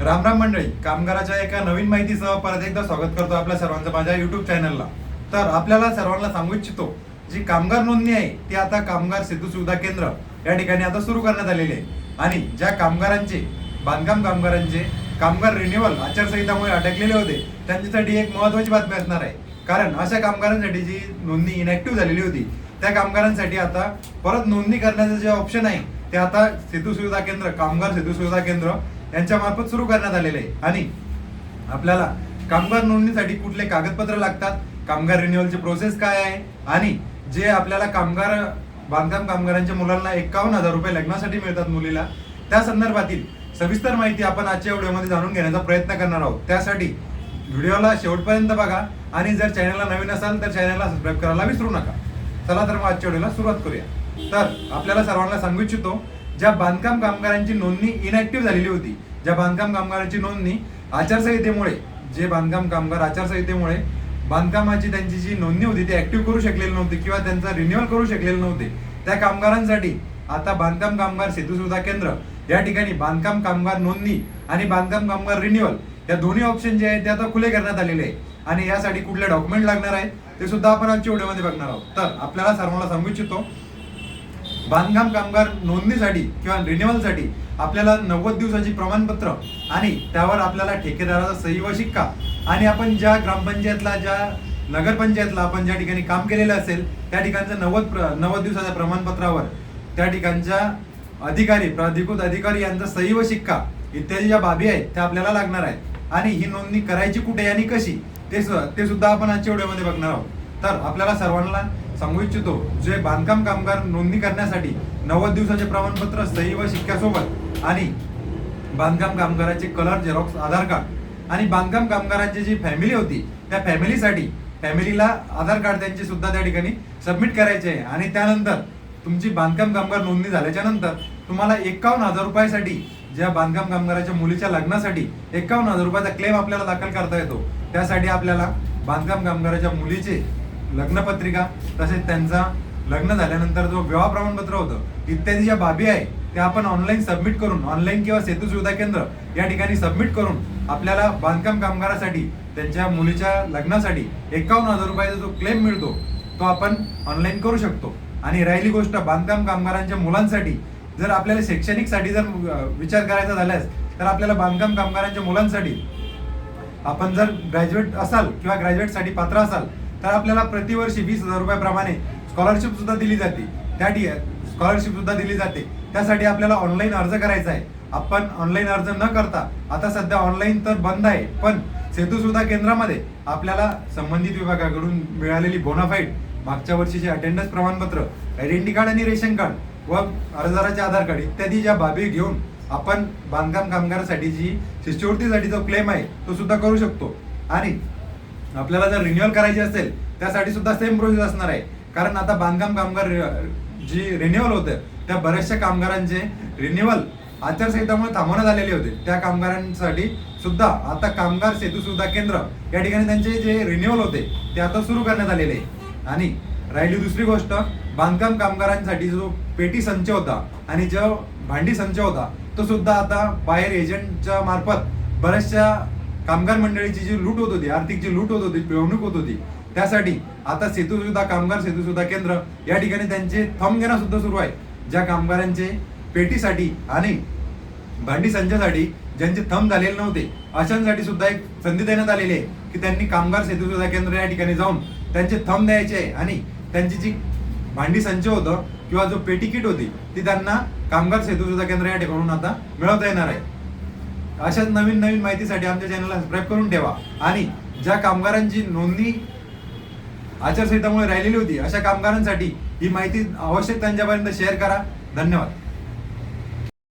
राम राम मंडळी कामगाराच्या एका नवीन माहितीसह परत एकदा स्वागत करतो आपल्या सर्वांचं माझ्या युट्यूब चॅनलला तर आपल्याला सर्वांना सांगू इच्छितो जी कामगार नोंदणी आहे ती आता कामगार सेतू सुविधा केंद्र या ठिकाणी आता सुरू करण्यात आलेली आहे. आणि ज्या कामगारांचे बांधकाम कामगारांचे कामगार रिन्युअल आचारसंहितामुळे अटकलेले होते त्यांच्यासाठी एक महत्वाची बातमी असणार आहे. कारण अशा कामगारांसाठी जी नोंदणी इनॅक्टिव्ह झालेली होती त्या कामगारांसाठी आता परत नोंदणी करण्याचं जे ऑप्शन आहे ते आता सेतू सुविधा केंद्र कामगार सेतू सुविधा केंद्र यांच्या मार्फत सुरू करण्यात आलेले आहे. आणि आपल्याला कामगार नोंदणीसाठी कुठले कागदपत्र लागतात? कामगार रिन्युअलची प्रोसेस काय आहे? आणि जे आपल्याला कामगार बांधकाम कामगारांच्या मुलांना एकावन्न हजार रुपये लग्नासाठी मिळतात मुलीला त्या संदर्भातील सविस्तर माहिती आपण आजच्या व्हिडिओमध्ये जाणून घेण्याचा प्रयत्न करणार आहोत. त्यासाठी व्हिडिओला शेवटपर्यंत बघा आणि जर चॅनलला नवीन असाल तर चॅनलला सबस्क्राईब करायला विसरू नका. चला तर मग आजच्या व्हिडिओला सुरुवात करूया. तर आपल्याला सर्वांना सांगू इच्छितो ज्या बांधकाम कामगारांची नोंदणी इनॅक्टिव्ह झालेली होती ज्या बांधकाम कामगारांची नोंदणी आचारसंहितेमुळे जे बांधकाम कामगार आचारसंहितेमुळे बांधकामाची त्यांची जी नोंदणी होती ती ऍक्टिव्ह करू शकलेले नव्हती किंवा त्यांचा रिन्युअल करू शकलेले नव्हते त्या कामगारांसाठी आता बांधकाम कामगार सेतू सुविधा केंद्र या ठिकाणी बांधकाम कामगार नोंदणी आणि बांधकाम कामगार रिन्युअल या दोन्ही ऑप्शन जे आहेत ते आता खुले करण्यात आलेले आहे आणि यासाठी कुठले डॉक्युमेंट लागणार आहेत ते सुद्धा आपण आजच्या व्हिडिओमध्ये बघणार आहोत. तर आपल्याला सर्वांना सांगू इच्छितो बांधकाम कामगार नोंदणीसाठी किंवा रिन्युअलसाठी आपल्याला नव्वद दिवसाची प्रमाणपत्र आणि त्यावर आपल्याला ठेकेदाराचा सही व शिक्का. आणि आपण ज्या ग्रामपंचायतला ज्या नगरपंचायतला आपण ज्या ठिकाणी काम केलेलं असेल त्या ठिकाणचं नव्वद प्र नव्वद दिवसाच्या प्रमाणपत्रावर त्या ठिकाणच्या अधिकारी प्राधिकृत अधिकारी यांचा सही व शिक्का इत्यादी ज्या बाबी आहेत त्या आपल्याला लागणार आहेत. आणि ही नोंदणी करायची कुठे आणि कशी ते सु- ते सुद्धा आपण आजच्या व्हिडिओमध्ये बघणार आहोत. तर आपल्याला सर्वांना सांगू इच्छितो जे बांधकाम कामगार नोंदणी करण्यासाठी नव्वद दिवसाचे प्रमाणपत्र सही व शिक्क्यासोबत आणि बांधकाम कामगाराचे कलर झेरॉक्स आधार कार्ड आणि बांधकाम कामगारांची जी फॅमिली होती त्या फॅमिलीसाठी फॅमिलीला आधार कार्ड त्यांचे सुद्धा त्या ठिकाणी सबमिट करायचे आहे. आणि त्यानंतर तुमची बांधकाम कामगार नोंदणी झाल्याच्यानंतर तुम्हाला एकावन्न हजार रुपयासाठी ज्या बांधकाम कामगाराच्या मुलीच्या लग्नासाठी एकावन्न हजार रुपयाचा क्लेम आपल्याला दाखल करता येतो. त्यासाठी आपल्याला बांधकाम कामगाराच्या मुलीचे लग्नपत्रिका तसेच त्यांचा लग्न झाल्यानंतर जो विवाह प्रमाणपत्र होतं इत्यादी ज्या बाबी आहे त्या आपण ऑनलाईन सबमिट करून ऑनलाईन किंवा सेतू सुविधा केंद्र या ठिकाणी सबमिट करून आपल्याला बांधकाम कामगारासाठी त्यांच्या मुलीच्या लग्नासाठी एकावन्न हजार रुपयाचा जो क्लेम मिळतो तो आपण ऑनलाईन करू शकतो. आणि राहिली गोष्ट बांधकाम कामगारांच्या मुलांसाठी जर आपल्याला शैक्षणिकसाठी जर विचार करायचा झाल्यास तर आपल्याला बांधकाम कामगारांच्या मुलांसाठी आपण जर ग्रॅज्युएट असाल किंवा ग्रॅज्युएटसाठी पात्र असाल तर आपल्याला प्रतिवर्षी वीस हजार रुपयाप्रमाणे स्कॉलरशिप सुद्धा दिली जाते. त्या स्कॉलरशिप सुद्धा दिली जाते. त्यासाठी आपल्याला ऑनलाईन अर्ज करायचा आहे. आपण ऑनलाईन अर्ज न करता आता सध्या ऑनलाईन तर बंद आहे पण सेतू सुविधा केंद्रामध्ये आपल्याला संबंधित विभागाकडून मिळालेली बोनाफाईड मागच्या वर्षीचे अटेंडन्स प्रमाणपत्र आयडेंटी कार्ड आणि रेशन कार्ड व अर्जदाराचे आधार कार्ड इत्यादी ज्या बाबी घेऊन आपण बांधकाम कामगारासाठी जी शिष्यवृत्तीसाठी जो क्लेम आहे तो सुद्धा करू शकतो. आणि आपल्याला जर रिन्युअल करायची असेल त्यासाठी सुद्धा सेम प्रोसेस असणार आहे. कारण आता बांधकाम कामगार जी रिन्युअल होतं त्या बऱ्याचशा कामगारांचे रिन्युअल आचारसंहितामुळे थांबवण्यात आलेले होते. त्या कामगारांसाठी सुद्धा आता कामगार सेतू सुविधा केंद्र या ठिकाणी त्यांचे जे रिन्युअल होते ते आता सुरू करण्यात आलेले आहे. आणि राहिली दुसरी गोष्ट बांधकाम कामगारांसाठी जो पेटी संच होता आणि जो भांडी संच होता तो सुद्धा आता बाहेर एजंटच्या मार्फत बऱ्याचशा कामगार मंडळीची जी लूट होत होती आर्थिक जी लूट होत होती पिळवणूक होत होती त्यासाठी आता सेतू कामगार सेतू केंद्र या ठिकाणी त्यांचे थंब घेणं सुद्धा सुरू आहे. ज्या कामगारांचे पेटीसाठी आणि भांडी संचासाठी ज्यांचे थंब झालेले नव्हते अशांसाठी सुद्धा एक संधी देण्यात आलेली आहे की त्यांनी कामगार सेतू केंद्र या ठिकाणी जाऊन त्यांचे थंब द्यायचे आहे आणि त्यांची जी भांडी संच होतं किंवा जो पेटी किट होती ती त्यांना कामगार सेतू केंद्र या ठिकाणून आता मिळवता येणार आहे. अशाच नवीन नवीन माहितीसाठी आमच्या चॅनलला सबस्क्राईब करून ठेवा. आणि ज्या कामगारांची नोंदणी आचारसंहितामुळे राहिलेली होती अशा कामगारांसाठी ही माहिती आवश्यक त्यांच्यापर्यंत शेअर करा. धन्यवाद.